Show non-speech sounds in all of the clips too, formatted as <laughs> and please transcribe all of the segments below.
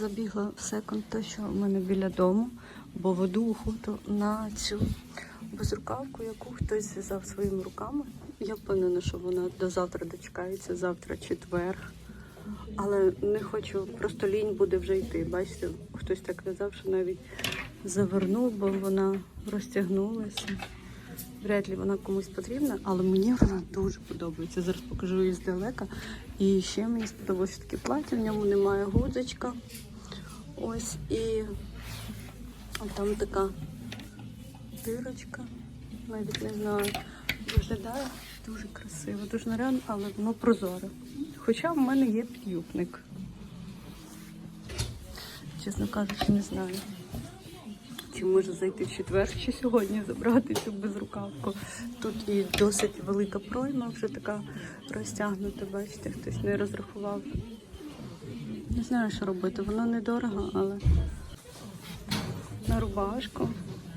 забігла в секунд, те, що в мене біля дому, бо веду охоту на цю безрукавку, яку хтось зв'язав своїми руками. Я впевнена, що вона до завтра дочекається, завтра четвер. Але не хочу, просто лінь буде вже йти. Бачите, хтось так казав, що навіть завернув, бо вона розтягнулася. Вряд ли вона комусь потрібна, але мені вона дуже подобається. Зараз покажу її здалека. І ще мені сподобалось таке плаття, в ньому немає гудзичка. Ось і там така дирочка. Навіть не знаю. Виглядає дуже красиво, дуже нарядно, але воно прозоре. Хоча в мене є підюбник. Чесно кажучи, не знаю. Чи можу зайти в четвер, чи сьогодні забрати цю безрукавку. Тут і досить велика пройма, вже така розтягнута, бачите, хтось не розрахував. Не знаю, що робити. Воно недорого, але на рубашку.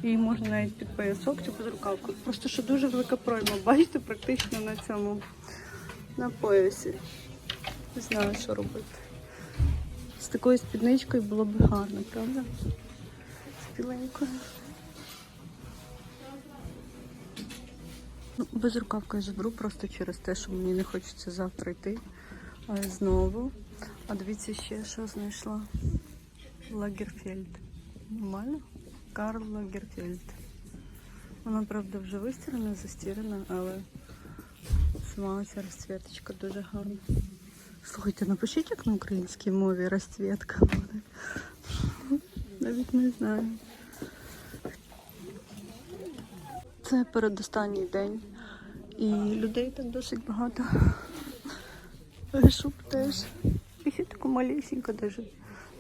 І можна навіть під поясок цю безрукавку. Просто що дуже велика пройма. Бачите, практично на цьому на поясі. Не знаю, що робити. З такою спідничкою було б гарно, правда? З біленькою. Ну, без рукавки я заберу просто через те, що мені не хочеться завтра йти. А знову. А дивіться ще, що знайшла. Лагерфельд. Нормально? Карл Лагерфельд. Вона, правда, вже вистірена, застірена, але сама ця розцвіточка дуже гарна. Слухайте, напишіть, як на українській мові розцвітка буде. Навіть не знаю. Це передостанній день. І людей так досить багато. Шуб теж. І ще даже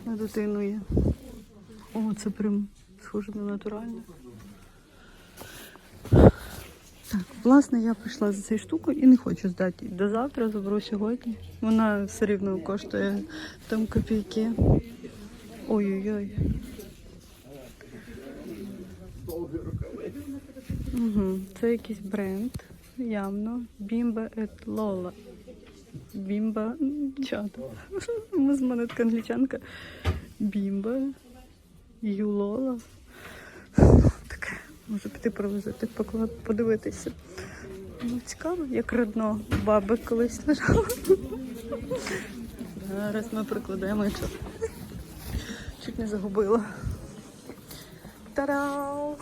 на дитину є. О, це прям схоже на натуральне. Так, власне, я прийшла за цією штукою і не хочу здати. До завтра заберу сьогодні. Вона все рівно коштує там копійки. Ой-ой-ой. Угу. Це якийсь бренд, явно. Бімба Lola. Бімба. Чата. Ми з мене така англічанка. Бімба. Юлола. Таке. Можу піти провозити, подивитися. Ну, цікаво, як родно баби колись лежало. Зараз ми прикладаємо, чуть не загубила. Тарау!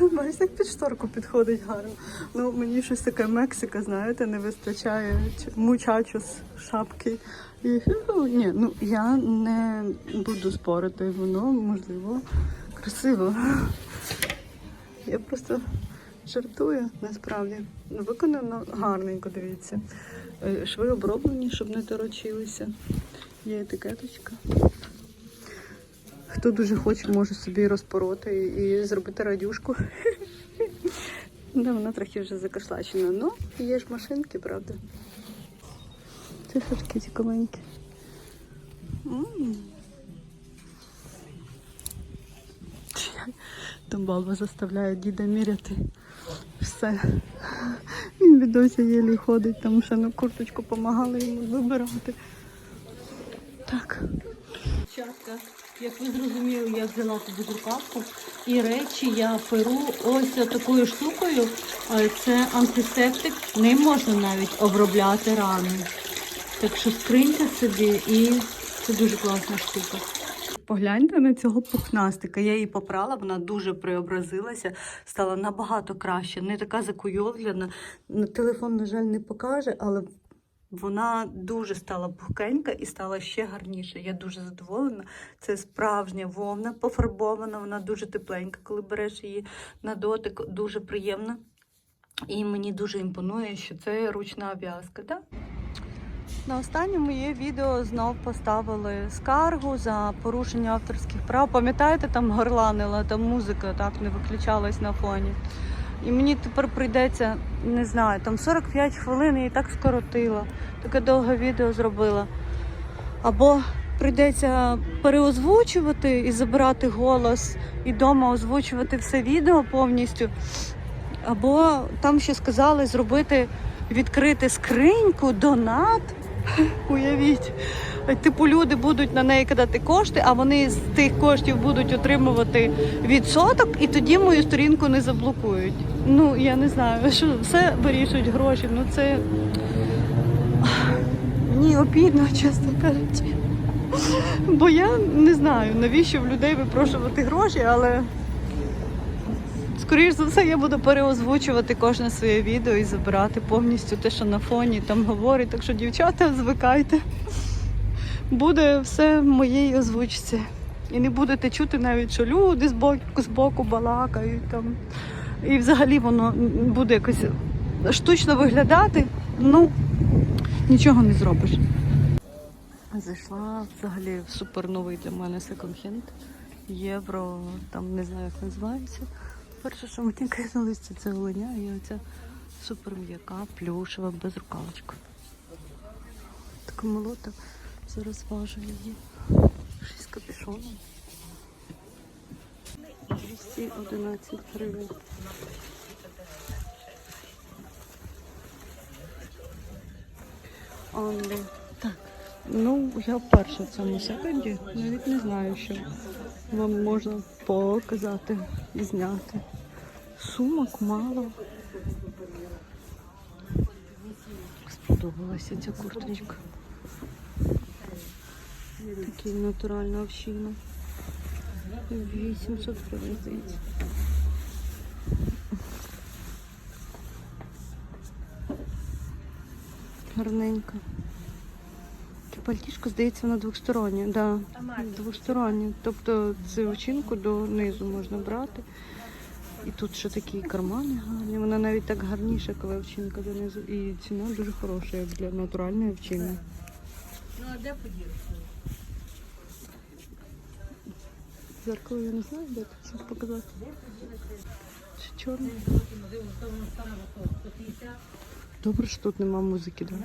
<laughs> Бачите, як під шторку підходить гарно. Ну, мені щось таке Мексика, знаєте, не вистачає ч- мучачос шапки. І, ну, ні, ну я не буду спорити, воно можливо красиво. Я просто жартую насправді. Ну, Виконано гарненько, дивіться. Е, Шви оброблені, щоб не торочилися. Є етикеточка. Хто дуже хоче, може собі розпороти і зробити радюшку. <laughs> Да, вона трохи вже закашлачена. Ну, є ж машинки, правда. Це що таке цікавеньке. <laughs> Там баба заставляє діда міряти все. Він від єлі ходить, там ще на курточку допомагали йому вибирати. Так. Дівчатка, як ви зрозуміли, я взяла тобі рукавку і речі я перу ось такою штукою. Це антисептик, не можна навіть обробляти рани. Так що скриньте собі і це дуже класна штука. Погляньте на цього пухнастика. Я її попрала, вона дуже преобразилася, стала набагато краще, не така закуйовлена. На телефон, на жаль, не покаже, але вона дуже стала пухкенька і стала ще гарніше. Я дуже задоволена. Це справжня вовна, пофарбована, вона дуже тепленька, коли береш її на дотик, дуже приємна. І мені дуже імпонує, що це ручна в'язка. Так? На останнє моє відео знов поставили скаргу за порушення авторських прав. Пам'ятаєте, там горланила, там музика так не виключалась на фоні. І мені тепер прийдеться, не знаю, там 45 хвилин і так скоротила. Таке довге відео зробила. Або прийдеться переозвучувати і забирати голос, і вдома озвучувати все відео повністю. Або там ще сказали зробити відкрити скриньку, донат. <laughs> Уявіть, типу люди будуть на неї кидати кошти, а вони з тих коштів будуть отримувати відсоток, і тоді мою сторінку не заблокують. Ну я не знаю, що все вирішують гроші. Ну це мені обідно, чесно кажучи. Бо я не знаю, навіщо в людей випрошувати гроші, але скоріш за все я буду переозвучувати кожне своє відео і забирати повністю те, що на фоні там говорить. Так що, дівчата, звикайте. Буде все в моїй озвучці. І не будете чути навіть, що люди з боку, з боку балакають там. І взагалі воно буде якось штучно виглядати. Ну, нічого не зробиш. Зайшла взагалі в суперновий для мене секонд-хенд. Євро, там не знаю, як називається. Перше, що мені кинулося, це, оленя і оця супер м'яка, плюшева, без рукавочка. Така молота, зараз важу її. Шість капюшоном. 211 гривень. Онлі. Так. Ну, я вперше в цьому секунді. Навіть не знаю, що вам можна показати і зняти. Сумок мало. Сподобалася ця курточка. Такий натуральна овчина. 800 гривень, здається. Гарненько. Пальтішко, здається, воно двостороннє. Да, двостороннє. Тобто цю очинку донизу можна брати. І тут ще такі кармани гарні. Вона навіть так гарніша, коли овчинка донизу. І ціна дуже хороша, як для натуральної овчини. Ну а де поділися? Зеркало я не знаю, де щоб показати. Чорне? Добре, що тут нема музики, да?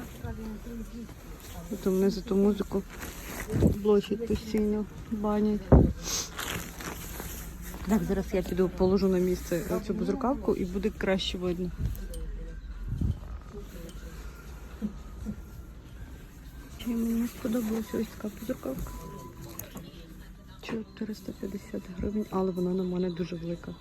То мене за ту музику блочать постійно, банять. Так, зараз я піду положу на місце цю безрукавку і буде краще видно. Чи мені сподобалася ось така безрукавка. 450 гривень, але вона на мене дуже велика.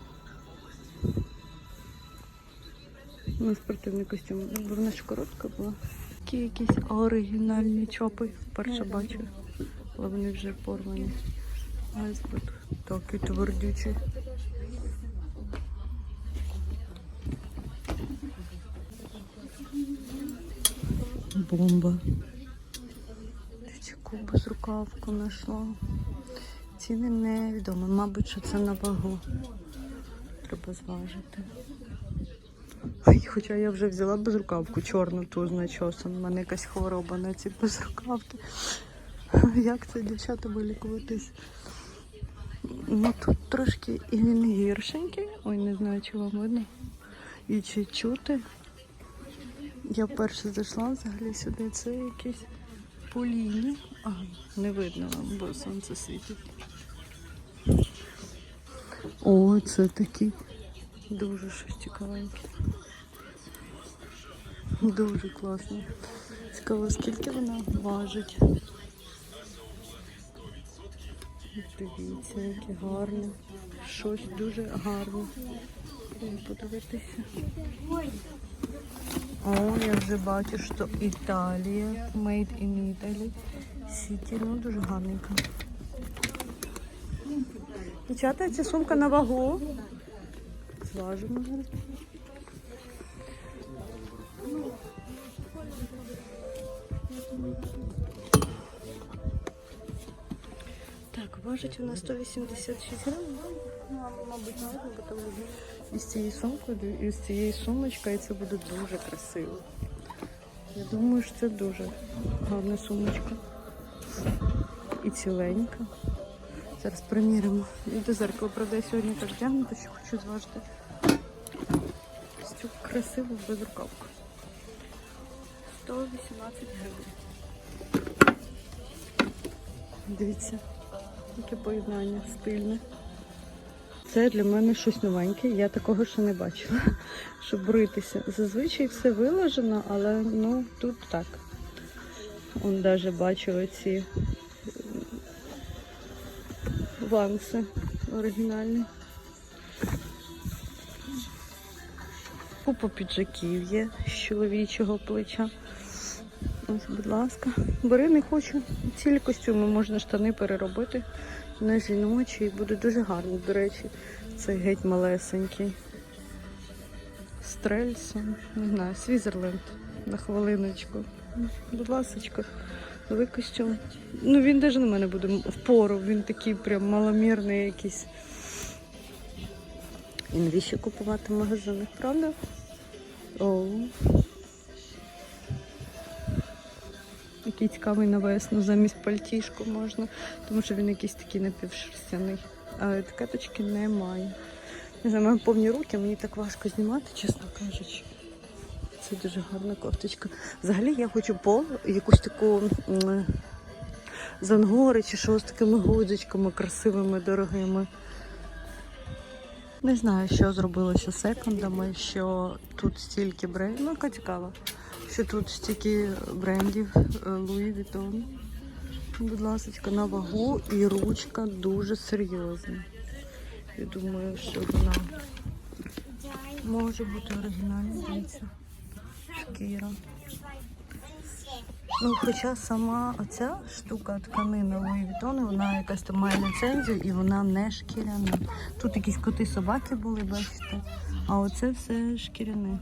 На спортивний костюм. Бо вона ж коротка була. Такі якісь оригінальні чопи. Вперше бачу. Але вони вже порвані. Айсберг. Такий твердючий. Бомба. Яку безрукавку знайшла. Ціни невідомо. Мабуть, що це на вагу. Треба зважити. Ай, хоча я вже взяла безрукавку чорну ту з начосом. У мене якась хвороба на ці безрукавки. Як це дівчата вилікуватись? Ну тут трошки і він гіршенький. Ой, не знаю, чи вам видно. І чи чути. Я вперше зайшла взагалі сюди. Це якісь поліні. А, не видно вам, бо сонце світить. О, це такі дуже щось цікавеньке. Дуже класно. Цікаво, скільки вона важить. Дивіться, яке гарне. Щось дуже гарне. Подивитися. О, я вже бачу, що Італія, made in Italy. Сіті, ну дуже гарненько. Дівчата, ця сумка на вагу. Зважимо зараз. Так, важить вона 186 грамів. Мабуть, видно, бо там із цієї сумки, і з цієї сумочка, і це буде дуже красиво. Я думаю, що це дуже гарна сумочка. І ціленька. Зараз приміримо. До зеркала, правда, я сьогодні так вдягнута, що хочу зважити. Цю красиву безрукавку. 118 гривень. Дивіться, яке поєднання стильне. Це для мене щось новеньке. Я такого ще не бачила. Щоб бритися. Зазвичай все виложено, але ну тут так. Он даже бачу оці ванси оригінальні. Купа піджаків є з чоловічого плеча. Ось, будь ласка. Бери, не хочу. Цілі костюми можна штани переробити на жіночі. Буде дуже гарно, до речі. Це геть малесенький. Стрельсон, не знаю, Свізерленд на хвилиночку. Будь ласочка, новий костюм. Ну він навіть на мене буде впору, він такий прям маломірний якийсь. І навіщо купувати в магазинах, правда? О. Який цікавий на весну замість пальтішку можна, тому що він якийсь такий напівшерстяний. А етикеточки немає. Не знаю, маю повні руки, мені так важко знімати, чесно кажучи. Це дуже гарна кофточка. Взагалі я хочу пол, якусь таку м, з ангори чи що з такими гудзичками красивими, дорогими. Не знаю, що зробилося з секондами, що тут стільки брендів. Ну, яка цікава, що тут стільки брендів е, Louis Vuitton. Будь ласка, на вагу і ручка дуже серйозна. Я думаю, що вона може бути оригінальна. Дивіться. Шкіра. Ну, хоча сама оця штука тканина Louis Vuitton, вона якась там має ліцензію і вона не шкіряна. Тут якісь коти собаки були, бачите. А оце все шкіряне.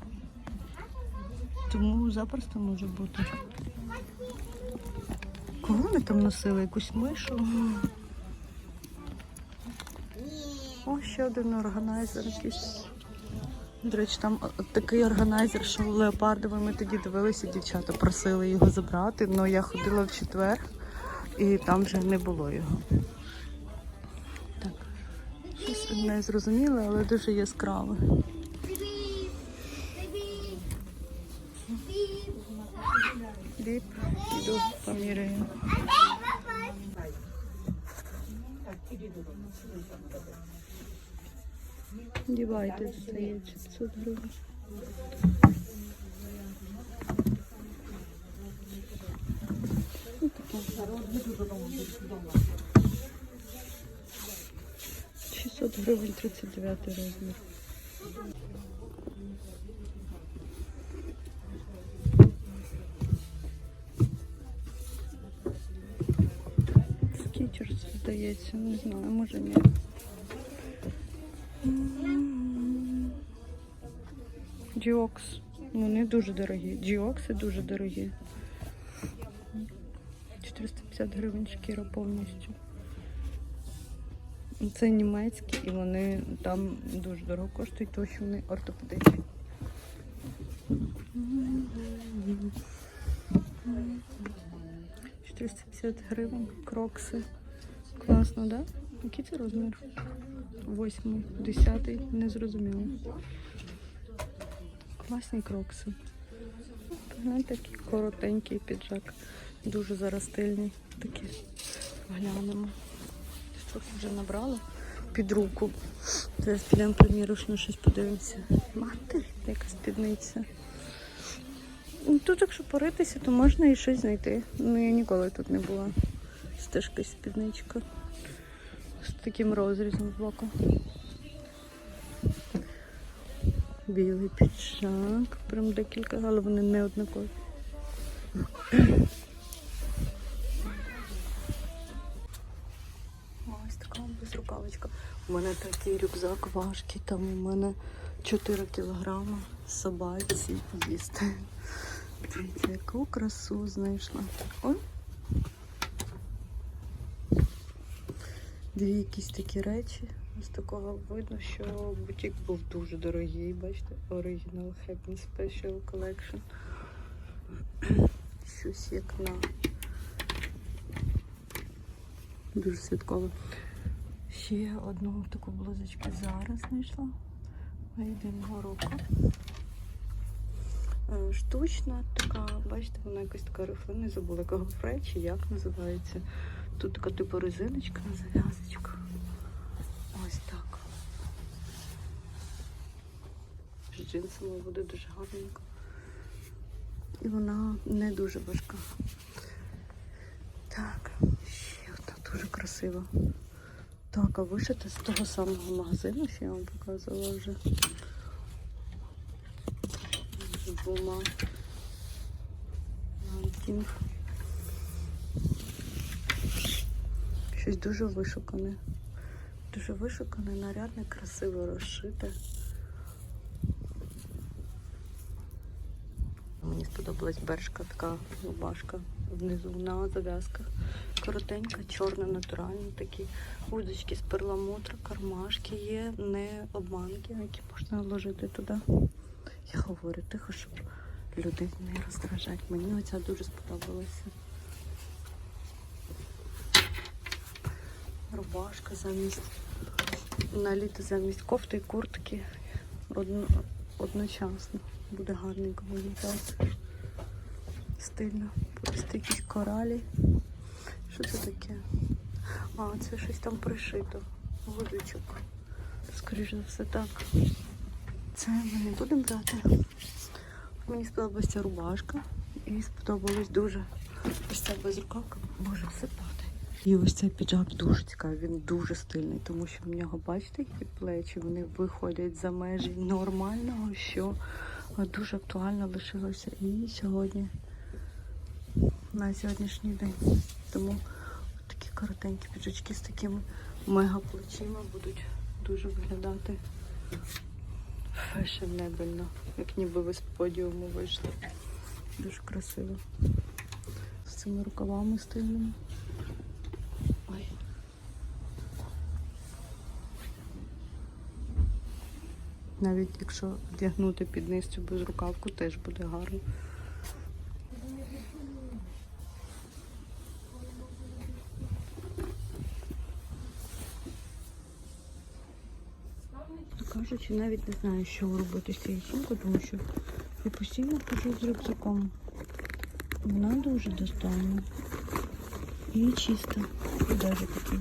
Тому запросто може бути. Кого вони там носили? Якусь мишу? О, ще один органайзер якийсь. До речі, там такий органайзер, що леопардовий ми тоді дивилися, дівчата просили його забрати, але я ходила в четвер і там вже не було його. Так, щось не зрозуміле, але дуже яскраве. Біп, іду поміряю. Дівайте, здається, 500 гривень. Ну, таке. 600 гривень 39 розмір. Скітерс, здається, не знаю, може ні. Діокс. Вони дуже дорогі. Діокси дуже дорогі. 450 гривень шкіра повністю. Це німецькі і вони там дуже дорого коштують, тому що вони ортопедичні. – 450 гривень, крокси. Класно, да? Який це розмір? Восьмий, десятий, не зрозуміло. Класні крокси. Знаєте, такий коротенький піджак. Дуже зараз стильний. Такі глянемо. Трохи вже набрала під руку. Зараз підемо примірочно щось подивимося. Мати, яка спідниця. Ну, Тут, якщо поритися, то можна і щось знайти. Ну, я ніколи тут не була. Стежка спідничка. З таким розрізом з боку. Білий піджак. Прям декілька, але вони не однакові. Ось така безрукавочка. У мене такий рюкзак важкий, там у мене 4 кілограма собаці їсти. Дивіться, яку красу знайшла. Ой. Дві якісь такі речі. З такого видно, що бутік був дуже дорогий. Бачите, Original Happy Special Collection. <clears throat> Щось як на дуже святково. Ще одну таку блузочку зараз знайшла. Єдиного року. Штучна така, бачите, вона якась така рифлина, забула, яка гофре, чи як називається. Тут така типу резиночка на зав'язочку. Ось так. З джинсами буде дуже гарненько. І вона не дуже важка. Так, ще одна дуже красива. Так, а вишита з того самого магазину, що я вам показувала вже. З двома. Лайтінг. Щось дуже вишукане. Дуже вишукане, нарядне, красиво розшите. Мені сподобалась бершка, така рубашка внизу на зав'язках. Коротенька, чорна, натуральна, такі удочки з перламутру, кармашки є, не обманки, які можна вложити туди. Я говорю тихо, щоб людей не роздражати. Мені оця дуже сподобалася. Рубашка замість наліти замість кофти і куртки одно, одночасно. Буде гарненько виглядати. Стильно. Просто якісь коралі. Що це таке? А, це щось там пришито. Гудочок. Скоріше за все так. Це ми не будемо брати. Мені сподобалася рубашка. І сподобалась дуже ось ця безрукавка. Боже, все падає. І ось цей піджак дуже цікавий, він дуже стильний, тому що в нього, бачите, які плечі, вони виходять за межі нормального, що дуже актуально лишилося і сьогодні, на сьогоднішній день. Тому такі коротенькі піджачки з такими мега плечима будуть дуже виглядати фешенебельно, як ніби ви з подіуму вийшли. Дуже красиво. З цими рукавами стильними. Ой. Навіть якщо вдягнути під низ цю безрукавку, теж буде гарно. Кажучи, навіть не знаю, що робити з цією сумкою, тому що я постійно ходжу з рюкзаком. Вона дуже достойна. І чиста. І навіть такі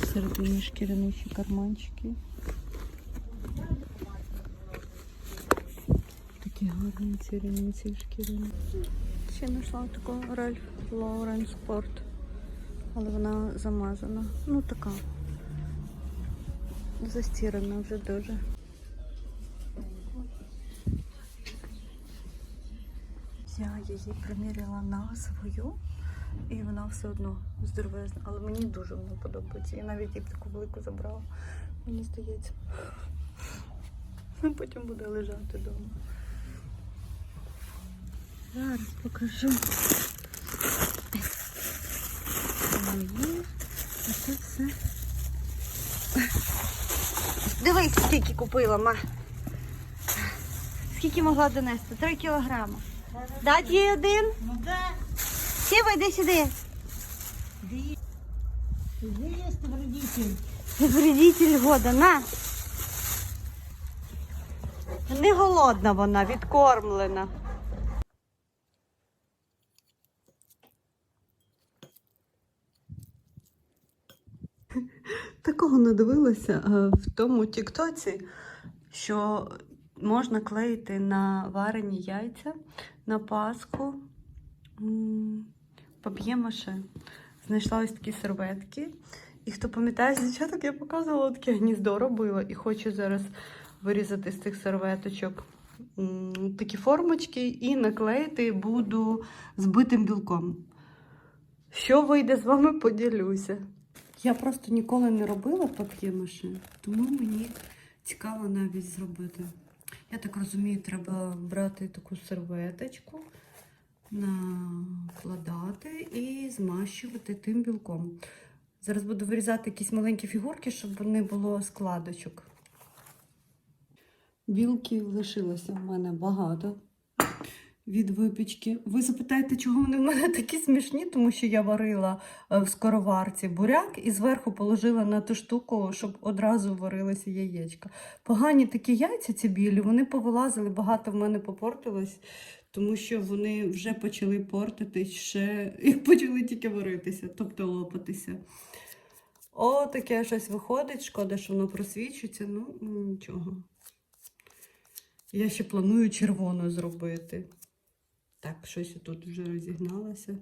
всередині шкіряничі карманчики. Такі гарні ці ремінці шкіряні. Ще знайшла таку Ральф Лаурен Спорт. Але вона замазана. Ну така. Застірана вже дуже. Я її приміряла на свою, і вона все одно здоровезна. Але мені дуже вона подобається. Я навіть її таку велику забрала. Мені здається. <laughs> Потім буде лежати вдома. Зараз покажу. Мої. А це все. Дивись, скільки купила, ма. Скільки могла донести? Три кілограми. Дать їй один? Ну да, Сіва, йди сюди. есть вредитель. Вредитель года, на. Не голодна вона, відкормлена. Такого надивилася е, в тому тіктоці, що можна клеїти на варені яйця на Пасху м, пап'є-маше. Знайшла ось такі серветки. І хто пам'ятає з дівчаток, я показувала таке гніздо робила і хочу зараз вирізати з цих серветочок такі формочки і наклеїти буду збитим білком. Що вийде з вами, поділюся. Я просто ніколи не робила пап'є-маше, тому мені цікаво навіть зробити. Я так розумію, треба брати таку серветочку, накладати і змащувати тим білком. Зараз буду вирізати якісь маленькі фігурки, щоб не було складочок. Білків лишилося в мене багато від випічки. Ви запитаєте, чого вони в мене такі смішні, тому що я варила е, в скороварці буряк і зверху положила на ту штуку, щоб одразу варилися яєчка. Погані такі яйця, ці білі, вони повилазили, багато в мене попортилось, тому що вони вже почали портитись, ще <laughs> і почали тільки варитися, тобто лопатися. О, таке щось виходить. Шкода, що воно просвічується, ну нічого. Я ще планую червону зробити. Так, щось тут вже розігналася.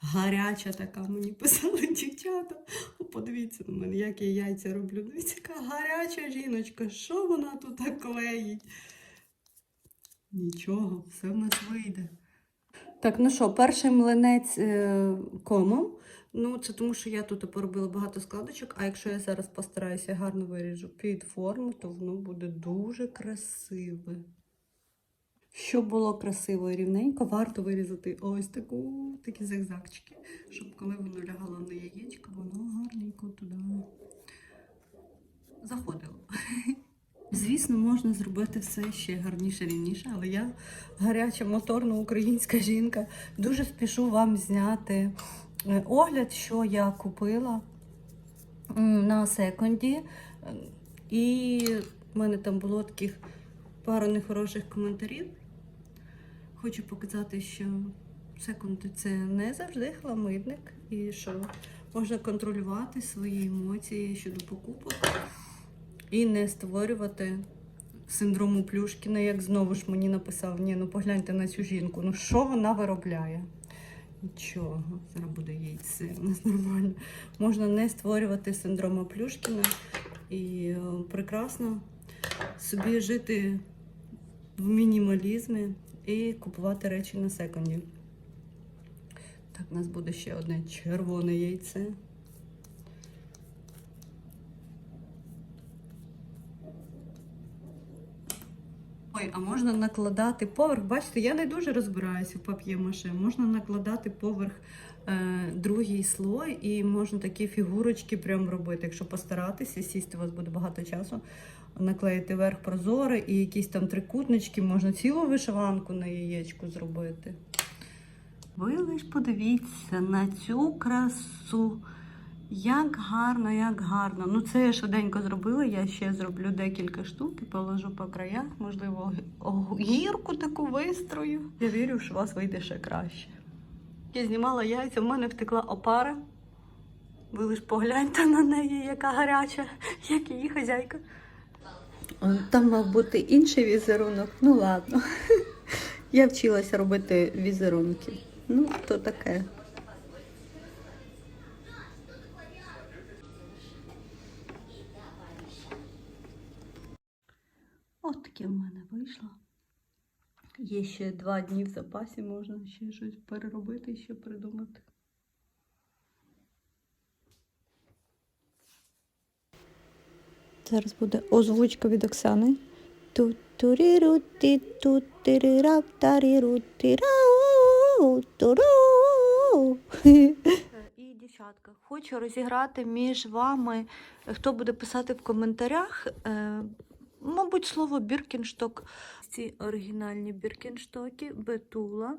гаряча така. Мені писали <laughs> дівчата. О, подивіться на мене, як я яйця роблю. Дивіться, яка гаряча жіночка. Що вона тут так клеїть? Нічого, все в нас вийде. Так, ну що, перший млинець е, комом. Ну, це тому, що я тут поробила багато складочок, а якщо я зараз постараюся гарно виріжу під форму, то воно буде дуже красиве. Щоб було красиво і рівненько, варто вирізати ось таку, такі зигзагчики, щоб коли воно лягало на яєчко, воно гарненько туди заходило. <laughs> Звісно, можна зробити все ще гарніше, рівніше, але я гаряча моторна українська жінка. Дуже спішу вам зняти е, огляд, що я купила на секонді. Е, І в мене там було таких пару нехороших коментарів. Хочу показати, що секунди це не завжди хламидник, і що можна контролювати свої емоції щодо покупок і не створювати синдрому Плюшкіна, як знову ж мені написав, ні, ну погляньте на цю жінку, ну що вона виробляє? Нічого, зараз буде яйце, у <laughs> нормально. Можна не створювати синдрома Плюшкіна і е, прекрасно собі жити в мінімалізмі і купувати речі на секонді. Так, у нас буде ще одне червоне яйце. Ой, а можна накладати поверх. Бачите, я не дуже розбираюся в пап'є-маше. Можна накладати поверх е, другий слой і можна такі фігурочки прям робити. Якщо постаратися, сісти у вас буде багато часу, наклеїти верх прозорий і якісь там трикутнички, можна цілу вишиванку на яєчку зробити. Ви лиш подивіться на цю красу. Як гарно, як гарно. Ну, це я швиденько зробила. Я ще зроблю декілька штук і положу по краях, можливо, гірку таку вистрою. Я вірю, що у вас вийде ще краще. Я знімала яйця, в мене втекла опара. Ви лиш погляньте на неї, яка гаряча, як її хазяйка. Там мав бути інший візерунок. Ну ладно. <laughs> Я вчилася робити візерунки. Ну, то таке. От таке в мене вийшло. Є ще два дні в запасі, можна ще щось переробити ще придумати. Зараз буде озвучка від Оксани. Ту-турі-ру-ті, ту-тирі-рап-тарі-ру-ті-рау, туру. І дівчатка, хочу розіграти між вами, хто буде писати в коментарях, е, мабуть, слово Біркіншток. Ці оригінальні біркінштоки, бетула.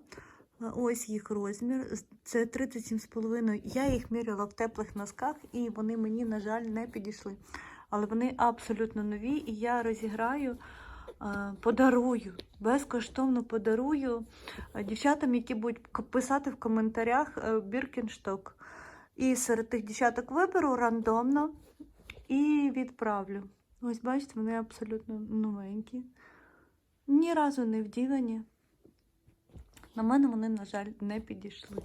Е, Ось їх розмір. Це 37,5. Я їх міряла в теплих носках, і вони мені, на жаль, не підійшли. Але вони абсолютно нові, і я розіграю, е, подарую, безкоштовно подарую е, дівчатам, які будуть писати в коментарях Біркіншток. І серед тих дівчаток виберу рандомно і відправлю. Ось бачите, вони абсолютно новенькі. Ні разу не вділені. На мене вони, на жаль, не підійшли.